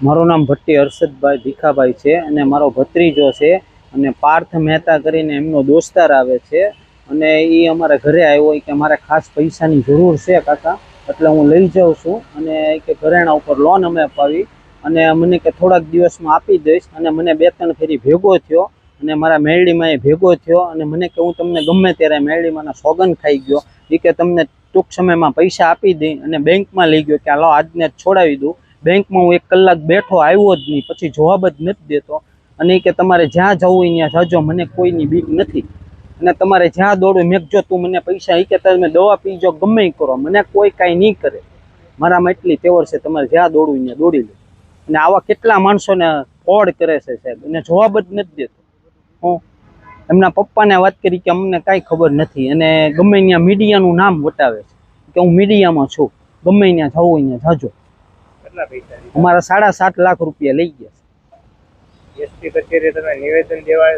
મારું નામ ભટ્ટી હર્ષદભાઈ ભીખાભાઈ છે અને મારો ભત્રીજો છે અને પાર્થ મહેતા કરીને એમનો દોસ્તાર આવે છે અને એ અમારા ઘરે આવ્યો કે મારે ખાસ પૈસાની જરૂર છે કાકા, એટલે હું લઈ જાઉં છું અને કે ઘરેણા ઉપર લોન અમે અપાવી અને મને કે થોડાક દિવસમાં આપી દઈશ અને મને બે ત્રણ ફેરી ભેગો થયો અને મારા મેળડીમાં એ ભેગો થયો અને મને કે હું તમને ગમે ત્યારે મેળડીમાં સોગન ખાઈ ગયો. એ કે તમને ટૂંક સમયમાં પૈસા આપી દઈ અને બેંકમાં લઈ ગયો કે હાલો આજને છોડાવી દઉં. બેંકમાં હું એક કલાક બેઠો આવ્યો જ નહીં, પછી જવાબ જ નથી દેતો. અને કે તમારે જ્યાં જવું હોય ત્યાં જજો, મને કોઈની બીક નથી. અને તમારે જ્યાં દોડવું મેં જો તું મને પૈસા એ કે તમે દવા પીજો, ગમે કરો. મને કોઈ કાંઈ નહીં કરે. મારામાં એટલી તેવર છે, તમારે જ્યાં દોડવું ત્યાં દોડી લો. અને આવા કેટલા માણસોને ફોડ કરે છે સાહેબ, એને જવાબ જ નથી દેતો. હું એમના પપ્પાને વાત કરી કે અમને કાંઈ ખબર નથી. અને ગમે ત્યાં મીડિયાનું નામ વટાવે છે. કે હું મીડિયામાં છું. ગમે ત્યાં જવું ત્યાં જાજો. કેટલા પૈસા અમારા સાડા સાત લાખ રૂપિયા લઈ ગયા એસપી કચેરી તમે નિવેદન દેવા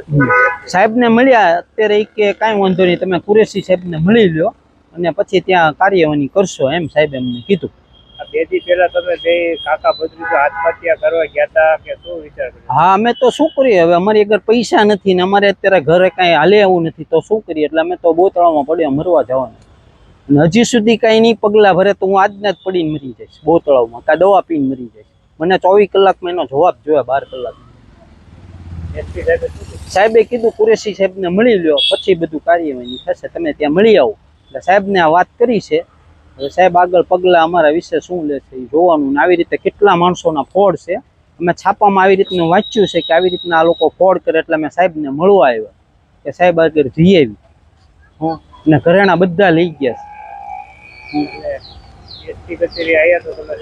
સાહેબને મળ્યા અત્યારે કે કાંઈ વાંધો નહીં તમે કુરેશી સાહેબને મળી લ્યો અને પછી ત્યાં કાર્યવાહી કરશો એમ સાહેબ એમને કીધું. બે દી પહેલા તમે બે કાકા ભત્રીજો આત્મહત્યા કરવા ગયા હતા કે શું વિચાર હા અમે તો શું કરીએ? હવે અમારી આગળ પૈસા નથી ને અમારે અત્યારે ઘરે કાંઈ હાલે એવું નથી તો શું કરીએ? એટલે અમે તો બોતળામાં પડ્યા મરવા જવાના. અને હજી સુધી કાંઈ નહીં, પગલાં ભરે તો હું આજના જ પડીને મરી જઈશ બોતળાવમાં કાં દવા પીને મરી જઈશ. મને ચોવીસ કલાકમાં એનો જવાબ જોયા બાર કલાક સાહેબે કીધું, કુરેશી સાહેબને મળી લ્યો, પછી બધું કાર્યવાહી થશે, તમે ત્યાં મળી આવો. એટલે સાહેબને આ વાત કરી છે. હવે સાહેબ આગળ પગલાં અમારા વિશે શું લે છે એ જોવાનું ને આવી રીતે કેટલા માણસોના ફોડ છે. અમે છાપામાં આવી રીતનું વાંચ્યું છે કે આવી રીતના આ લોકો ફોડ કરે એટલે અમે સાહેબને મળવા આવ્યા. કે સાહેબ આગળ જઈ આવી. હં? અને ઘરેણા બધા લઈ ગયા છે. એસપી કચેરી આવ્યા તો તમે?